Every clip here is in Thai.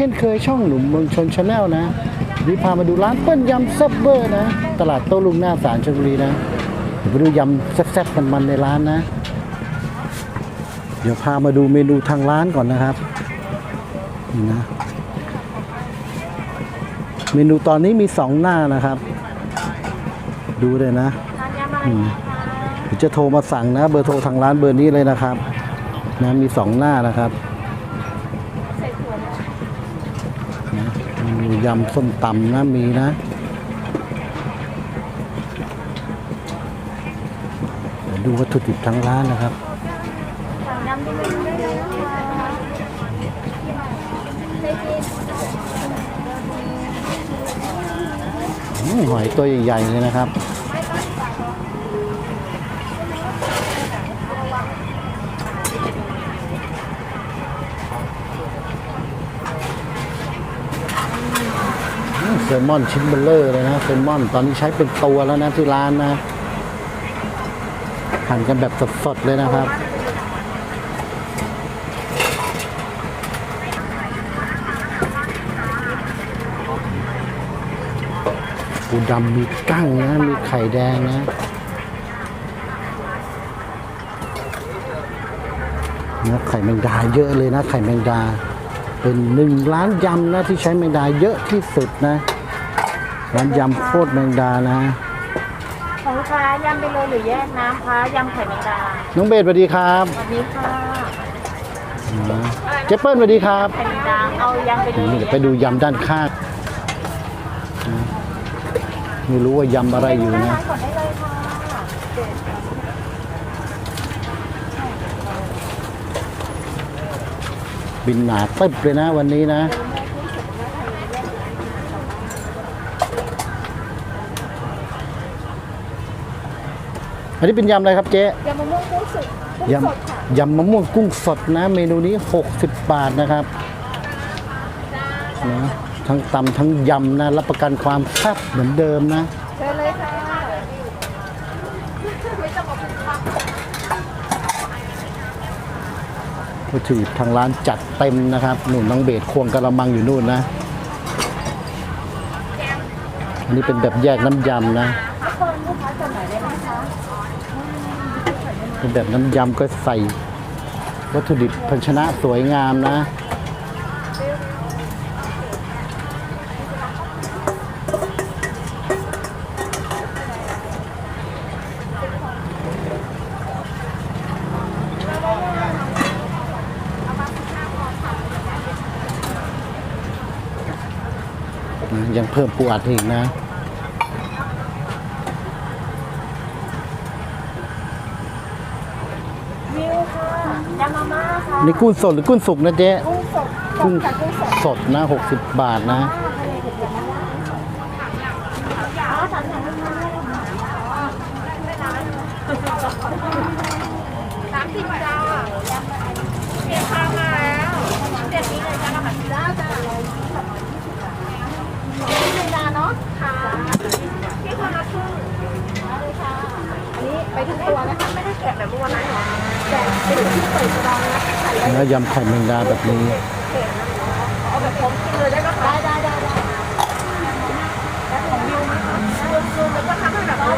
ช่นเคยช่องหนุ่มเมืองชนชาแนลนะนี่พามาดูร้านเปิ้ลยำแซ่บเบอร์นะ ตลาดโต้ลุงหน้าสารชลบุรีนะเดี๋ยวไปดูยำแซ่บๆมันๆในร้านนะ เดี๋ยวพามาดูเมนูทางร้านก่อนนะครับนี่นะเมนูตอนนี้มีสองหน้านะครับ ดูเลยนะจะโทรมาสั่งนะ เบอร์โทรทางร้านเบอร์นี้เลยนะครับนะมีสองหน้านะครับ ใส่ถั่วนะ นะมียำส้มตำนะมีนะดูวัตถุดิบทั้งร้านนะครับสั่งยำที่ไม่ได้เลยคะใส่กินอืมหอยตัวใหญ่ๆเลยนะครับ ซลมอนชิ้นเบลเลอร์เลยนะแซลมอนตอนนี้ใช้เป็นตัวแล้วนะที่ร้านนะหั่นกันแบบสดๆเลยนะครับปูดำมีกั้งนะมีไข่แดงนะเนื้อไข่แมงดาเยอะเลยนะไข่แมงดา เป็นหนึ่งร้านยำนะที่ใช้แมงดาเยอะที่สุดนะ ร้านยำโคตรแมงดานะ ของลูกค้ายำไปเลยหรือแยกน้ำคะยำไข่แมงดาน้องเบสสวัสดีครับสวัสดีค่ะนะเจเปิ้ลสวัสดีครับไข่แมงดาเอายำไปเลยนี่เดี๋ยวไปดูยำด้านข้างนะไม่รู้ว่ายำอะไรอยู่นะร้านก่อนได้เลยค่ะบินหนาตึบเลยนะวันนี้นะ อันนี้เป็นยำอะไรครับเจ๊ยำมะม่วงกุ้งสุกกุ้งยสดค่ะำยำมะม่วงกุ้งสดนะ เมนูนี้ 60 บาทนะครับนะทั้งตำทั้งยำนะ รับประกันความแซ่บเหมือนเดิมนะ เชิญเลยค่ะไม่ต้องมาเป็นปักวัตถุดิบทางร้านจัดเต็มนะครับหนุนน้องเบสควงกระมังอยู่นู่นนะ อันนี้เป็นแบบแยกน้ำยำนะ ทุกคนลูกค้าจะไหนได้ไหมคะ เป็นแบบน้ำยำก็ใส่ วัตถุดิบภาชนะสวยงามนะ ยังเพิ่มปูอัดอีกนะ วิวค่ะยำมาม่าค่ะ นี่กุ้งสดหรือกุ้งสุกนะเจ๊กุ้งสดกุ้งกับกุ้งสดสดนะ60 บาทนะทะเลเผ็ดๆนะคะอ๋อสามอย่างนะคะสามสิบจ้าเพียงข้าวมาแล้วเจ็ดนี้เลยจ้าค่ะจ้าจ้าธรรมดาเนาะค่ะพี่คนละครึ่งเอาเลยค่ะอันนี้ไปทั้งตัวนะคะไม่ได้แกะแบบเมื่อวันนั้นหรอแกะเป็นที่เปิดกระดองนะใส่ แล้วยำไข่แมงดาแบบนี้แบบพร้อมกินเลยได้ไหมคะได้ได้ได้แล้วของยูไหมคะยูยูแล้วก็ทำให้แบบว่า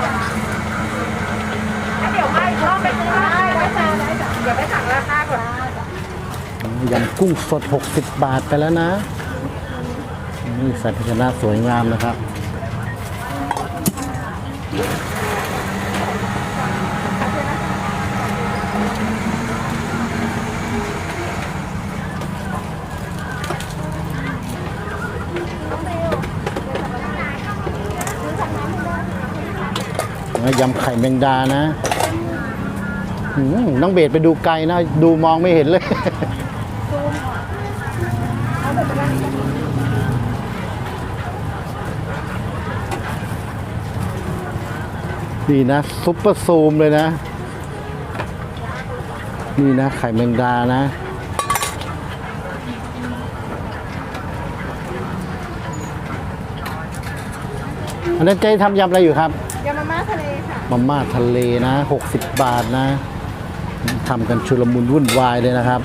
เดี๋ยวไม่ชอบไปได้ได้จ้าได้จ้าเดี๋ยวไปสั่งราคาก่อนยำกุ้งสด 60 บาทไปแล้วนะ นี่ใส่ภาชนะสวยงามนะครับ ยำไข่แมงดานะน้องเบสไปดูไกลนะ ดูมองไม่เห็นเลยนี่นะ ซุปเปอร์ซูมเลยนะ นี่นะ ไข่แมงดานะอันนั้นเจ๊ทำยำอะไรอยู่ครับ มาม่าทะเลนะ 60 บาทนะทำกันชุลมุนวุ่นวายเลยนะครับ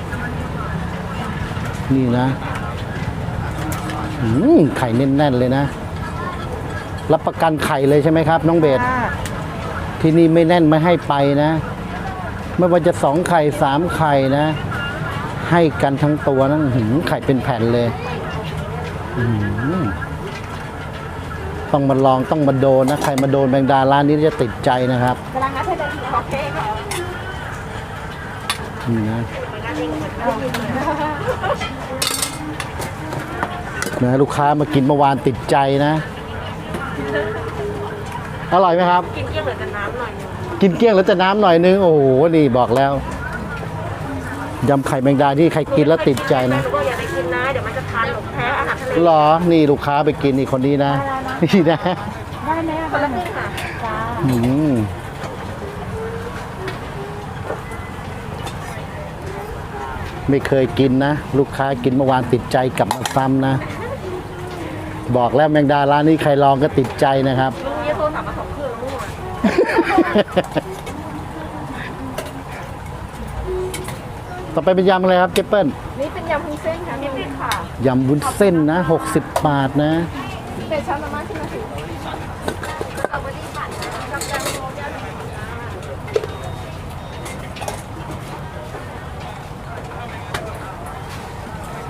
นี่นะอืมไข่แน่นๆเลยนะ รับประกันไข่เลยใช่ไหมครับ น้องเบสค่ะที่นี่ไม่แน่นไม่ให้ไปนะ ไม่ว่าจะสองไข่สามไข่นะ ให้กันทั้งตัวนะอื้อหือไข่เป็นแผ่นเลย อื้อหือ ต้องมาลองต้องมาโดนนะใครมาโดนแมงดาร้านนี้จะติดใจนะครับกำลังนัดให้เดินทีโอเคค่ะนี่นะนะลูกค้ามากินเมื่อวานติดใจนะ อร่อยไหมครับ กินเกี่ยวเหมือนกันน้ำหน่อยนึงกินเกลี้ยงแล้วจะน้ำหน่อยนึง โอ้โห นี่บอกแล้วยำไข่แมงดาที่ใครกินแล้วติดใจนะก็อย่าได้กินนะ เดี๋ยวมันจะทานหลงแพ้อาหารทะเลหรอ นี่ลูกค้าไปกินนี่คนนี้นะ นี่นะได้ไหมคนละครึ่งค่ะจ้าอืมไม่เคยกินนะ ลูกค้ากินเมื่อวานติดใจกลับมาซ้ำนะ บอกแล้วแมงดาร้านนี้ใครลองก็ติดใจนะครับลุงยี่โทรศัพท์มาสองเครื่องแล้วเมื่อวานต่อไปเป็นยำอะไรครับเจเปิ้ลนี่เป็นยำพุ้นเส้นค่ะนี่เป็นค่ะยำวุ้นเส้นนะ 60 บาทนะ เป็นช้อนมาม่าขึ้นมาถึงเอาวันนี้ปั่นนะกำลังโมยา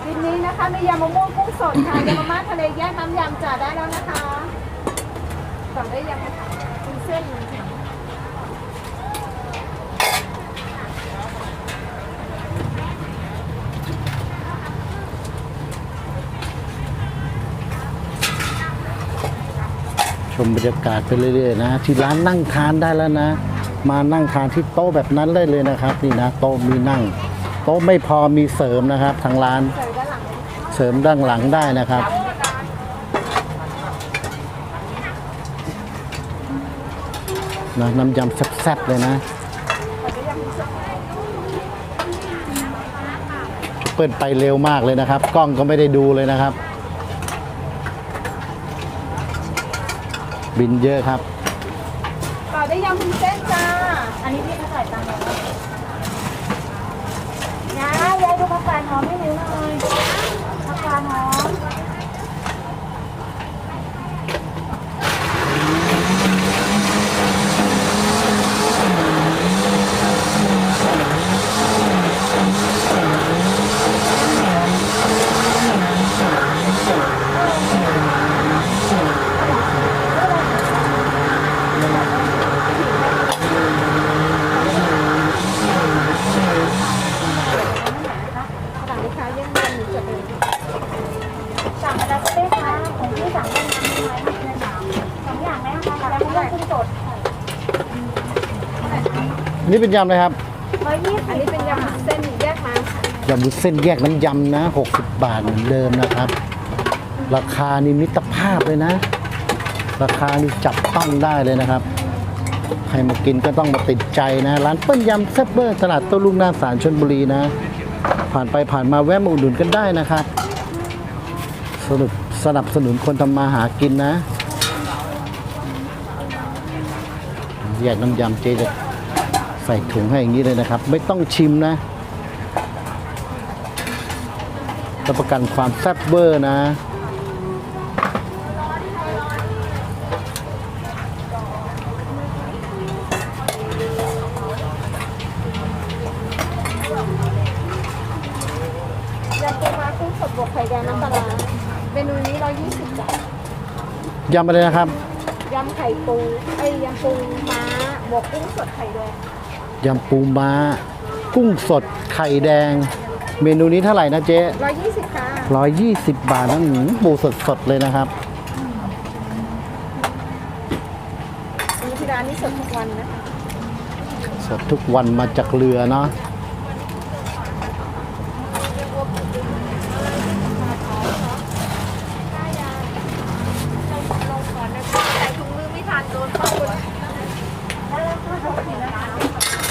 ที นะคะ มียำมะม่วงกุ้งสดค่ะยำมะม่าทะเลแยกน้ำยำจ่าได้แล้วนะคะสั่งได้ยำค่ะพุ้นเส้นชมบรรยากาศไปเรื่อยๆนะที่ร้านนั่งทานได้แล้วนะ มานั่งทานที่โต๊ะแบบนั้นเลยเลยนะครับ นี่นะโต๊ะมีนั่ง โต๊ะไม่พอมีเสริมนะครับทางร้าน เสริมด้านหลังได้นะครับนะน้ำยำแซ่บๆเลยนะ เปิดไปเร็วมากเลยนะครับ กล้องก็ไม่ได้ดูเลยนะครับ บินเยอะครับ ต่อได้ยำพุ้นเส้นจ้า อันนี้พี่เขาจ่ายตังค์แล้วนะยายดูผักกาดหอมให้หนูหน่อยผักกาดหอม สั่งลูกค้าเยี่ยมเยียนหนูจดเลย สั่งอะไรก็ได้ค่ะของพี่สั่งได้น้ำน้อยมากเลยค่ะสองอย่างได้ค่ะแล้วก็กุ้งสด นี่เป็นยำเลยครับร้อยยี่อันสิบนี้เป็นยำวุ้นเส้นแยกมาค่ะยำบุญเส้นแยกน้ำยำนะ 60 บาทเหมือนเดิมนะครับ ราคานี่มิตรภาพเลยนะ ราคานี่จับต้องได้เลยนะครับ ใครมากินก็ต้องมาติดใจนะ ร้านเปิ้ลยำแซ่บเบอร์ตลาดโต้รุ่งหน้าสารชนบุรีนะ ผ่านไปผ่านมาแวะมาอุดหนุนกันได้นะครับสนุกสนับสนุนคนทำมาหากินนะ แยกน้ำยำเจจะ ใส่ถุงให้อย่างนี้เลยนะครับ ไม่ต้องชิมนะรับประกันความแซ่บเวอร์นะ ยำปูม้ากุ้งสดบวกไข่แดงน้ำปลาร้าเมนูนี้ร้อยยี่สิบบาทยำอะไรนะครับ ยำไข่ปูไอ้ยยำปูม้าบวกกุ้งสดไข่แดง ยำปูม้า กุ้งสดไข่แดง เมนูนี้เท่าไหร่นะเจ๊ร้อยยี่สิบค่ะร้อยยี่สิบบาทนะหืมปูสดสดๆเลยนะครับอันนี้ที่ร้านนี่สดทุกวันนะคะ สดทุกวันมาจากเรือเนาะ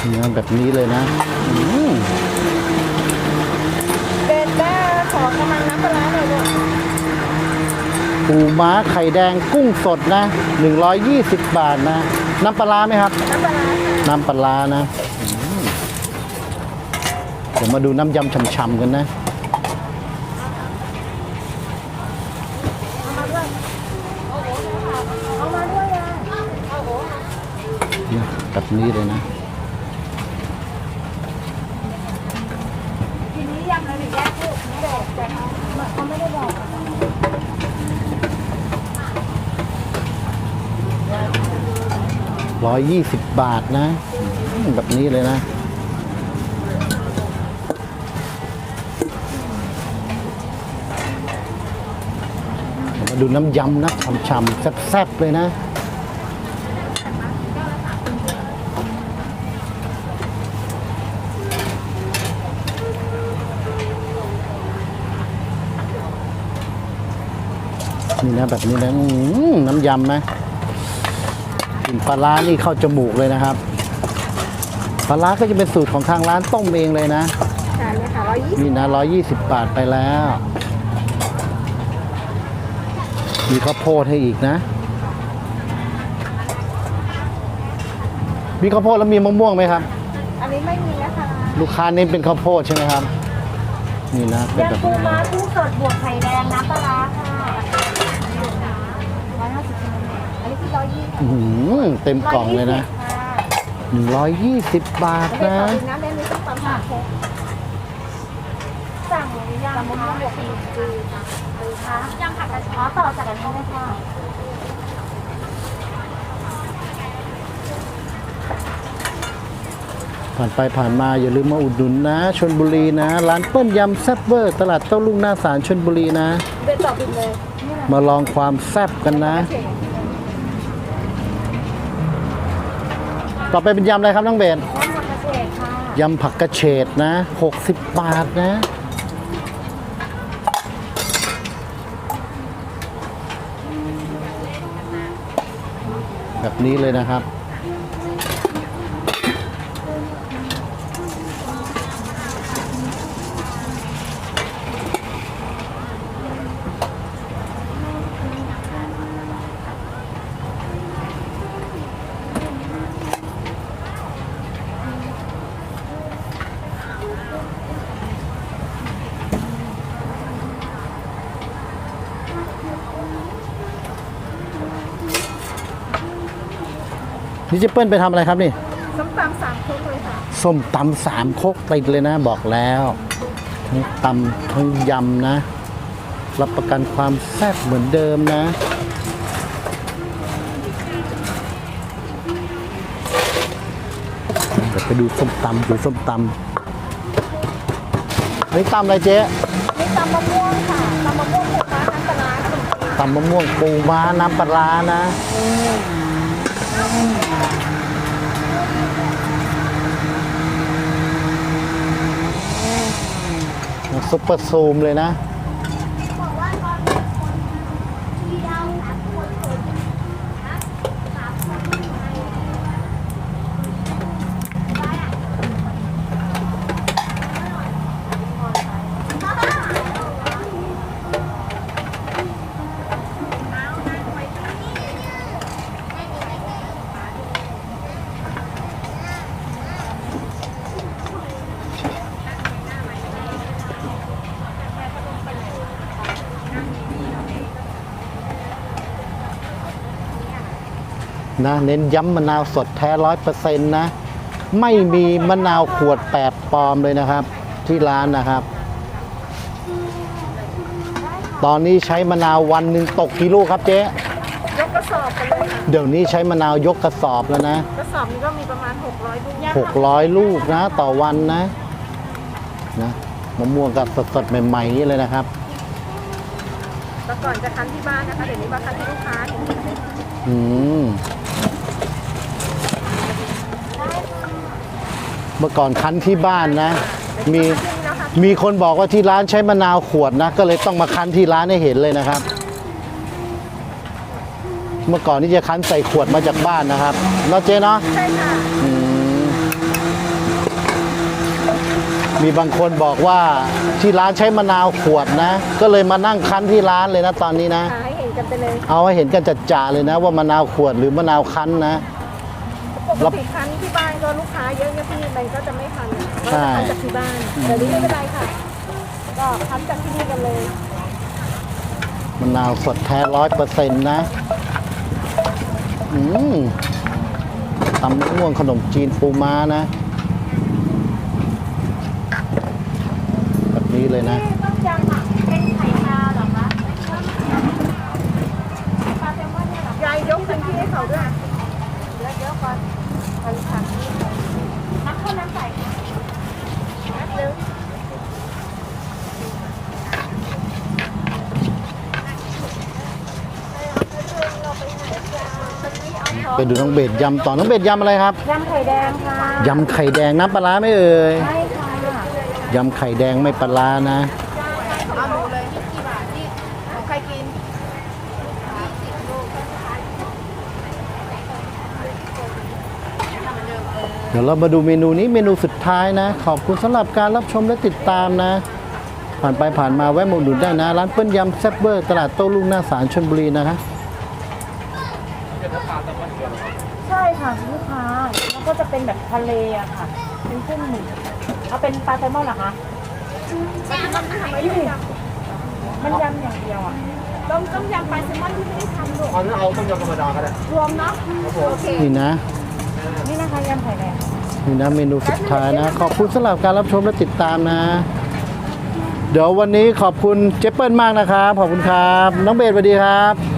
เนื้อแบบนี้เลยนะเบต้าขอกำลังน้ำปลาหน่อยด้วยปูม้าไข่แดงกุ้งสดนะ 120 บาทนะ น้ำปลาไหมครับ น้ำปลาน้ำปลานะเดี๋ยวมาดูน้ำยำฉ่ำๆกันนะแบบนี้เลยนะ 120 บาทนะ แบบนี้เลยนะมาดูน้ำยำนะฉ่ำๆแซ่บๆเลยนะนี่นะแบบนี้นะน้ำยำไหม กลิ่นปลาร้านี่เข้าจมูกเลยนะครับปลาร้าก็จะเป็นสูตรของทางร้านต้มเองเลยนะจานนี้ค่ะร้อยยี่สิบนี่นะร้อยี่สิบบาทไปแล้ว มีข้าวโพดให้อีกนะ มีข้าวโพดแล้วมีมะม่วงไหมครับ อันนี้ไม่มีนะคะลูกค้าเน้นเป็นข้าวโพดใช่ไหมครับ นี่นะเป็นยำแบบปูนี้ม้านะ กุ้งสดบวกไข่แดงน้ำปลาร้าค่ะร้อยห้าสิบเซน อันนี้คือร้อยยี่สิบ อื้อหือ เต็มกล่องเลยนะหนึ่งร้อยยี่สิบบาทไม่ได้นะต่ออีกนะเล่นนี้ต้องตำสามครกสั่งยำมะม่วงบวกปีจืดค่ะยำผักกระเช้อต่อจากอันนี้เลยค่ะผ่านไปผ่านมาอย่าลืมมาอุดหนุนนะชนบุรีนะ ร้านเปิ้ลยำแซ่บเวอร์ตลาดเต้าลุงหน้าศาลชนบุรีนะ เดินต่อบินเลย มาลองความแซ่บกันนะโอเต่อไปเป็นยำอะไรครับน้องเบนยำผักกระเฉดค่ะยำผักกระเฉดนะ60 บาทนะ แบบนี้เลยนะครับ นี่เจะเปิ้ลไปทำอะไรครับนี่ ส้มตำสามครกเลยค่ะ ส้มตำสามครกติดเลยนะบอกแล้ว ทั้งตำทั้งยำนะ รับประกันความแซ่บเหมือนเดิมนะ เดี๋ยวไปดูส้มตำดูส้มตำนี่ตำอะไรเจ๊นี่ตำมะม่วงค่ะตำมะม่วงปูม้าน้ำปลาร้าขนมจีนตำมะม่วงปูม้าน้ำปลาร้านะ ซุปเปอร์ซูมเลยนะ นะเน้นย้ำมะนาวสดแท้ร้อยเปอร์เซ็นต์นะ ไม่มีมะนาวขวดแปดปลอมเลยนะครับ ที่ร้านนะครับ ตอนนี้ใช้มะนาววันหนึ่งตกกี่ลูกครับเจ๊ยกกระสอบกันเลยค่ะเดี๋ยวนี้ใช้มะนาวยกกระสอบแล้วนะกระสอบนี้ก็มีประมาณ 600ลูก600ลูกนะต่อวันนะนะมะม่วงกับสดๆใหม่ๆนี่เลยนะครับ แต่ก่อนจะคั้นที่บ้านนะคะเดี๋ยวนี้มาคั้นให้ลูกค้าเห็นไหมอืม เมื่อก่อนคั้นที่บ้านนะ มีคั้นที่นี่นะคะมีคนบอกว่าที่ร้านใช้มะนาวขวดนะ ก็เลยต้องมาคั้นที่ร้านให้เห็นเลยนะครับ เมื่อก่อนนี่จะคั้นใส่ขวดมาจากบ้านนะครับเนาะเจ๊เนาะใช่ค่ะอืมมีบางคนบอกว่าที่ร้านใช้มะนาวขวดนะ ก็เลยมานั่งคั้นที่ร้านเลยนะตอนนี้นะหาให้เห็นกันไปเลยเอาให้เห็นกันจัดจ่าเลยนะ ว่ามะนาวขวดหรือมะนาวคั้นนะ ปกติคั้นที่บ้านก็ลูกค้าเยอะนะพี่มันก็จะไม่คั้นใช่เราจะคั้นจากที่บ้านเดี๋ยวนี้ไม่เป็นไรค่ะ ก็คั้นจากที่นี่กันเลยมะนาวสดแท้ร้อยเปอร์เซ็นต์นะ อืมตำมะม่วงขนมจีนปูม้านะ แบบนี้เลยนะต้มยำอะเป็นไข่ปลาเหรอคะปลาแซลมอนเนี่ยเหรอยายยกพื้นที่ให้เขาด้วย เดี๋ยวเดี๋ยวก่อนเอาค่ะน้ำข้นน้ำใสค่ะ แป๊บนึง ไปดูน้องเบสยำต่อน้องเบสยำอะไรครับยำไข่แดงค่ะยำไข่แดงน้ำปลาร้าไหม่เอ่ยใช่ค่ะยำไข่แดงไม่ปลาร้านะเอาดูเลยนี่กี่บาทที่ของใครกินเดี๋ยวเรามาดูเมนูนี้เมนูสุดท้ายนะ ขอบคุณสำหรับการรับชมและติดตามนะ ผ่านไปผ่านมาแวะมาอุดหนุนได้นะ ร้านเปิ้ลยำแซ่บเบอร์ ตลาดโต้รุ่งหน้าศาลชลบุรีนะคะ ใช่ค่ะลูกค้าแล้วก็จะเป็นแบบทะเลอะค่ะ เป็นกุ้งหมึกเอาเป็นปลาแซลมอนเหรอคะมันทำไมไม่ยมันยำอย่างเดียวอะำต้มต้มยำปลาแซลมอนที่ไม่ได้ทำลูกเอาเอาต้มยำธรรมดาก็ได้รวมเนาะโอเคนี่นะ นี่นะคะยำไข่แดงนี่นะเมนูสุดท้ายนะ ขอบคุณสำหรับการรับชมและติดตามนะ เดี๋ยววันนี้ขอบคุณเจเปิลมากนะครับ ขอบคุณครับ น้องเบสสวัสดีครับ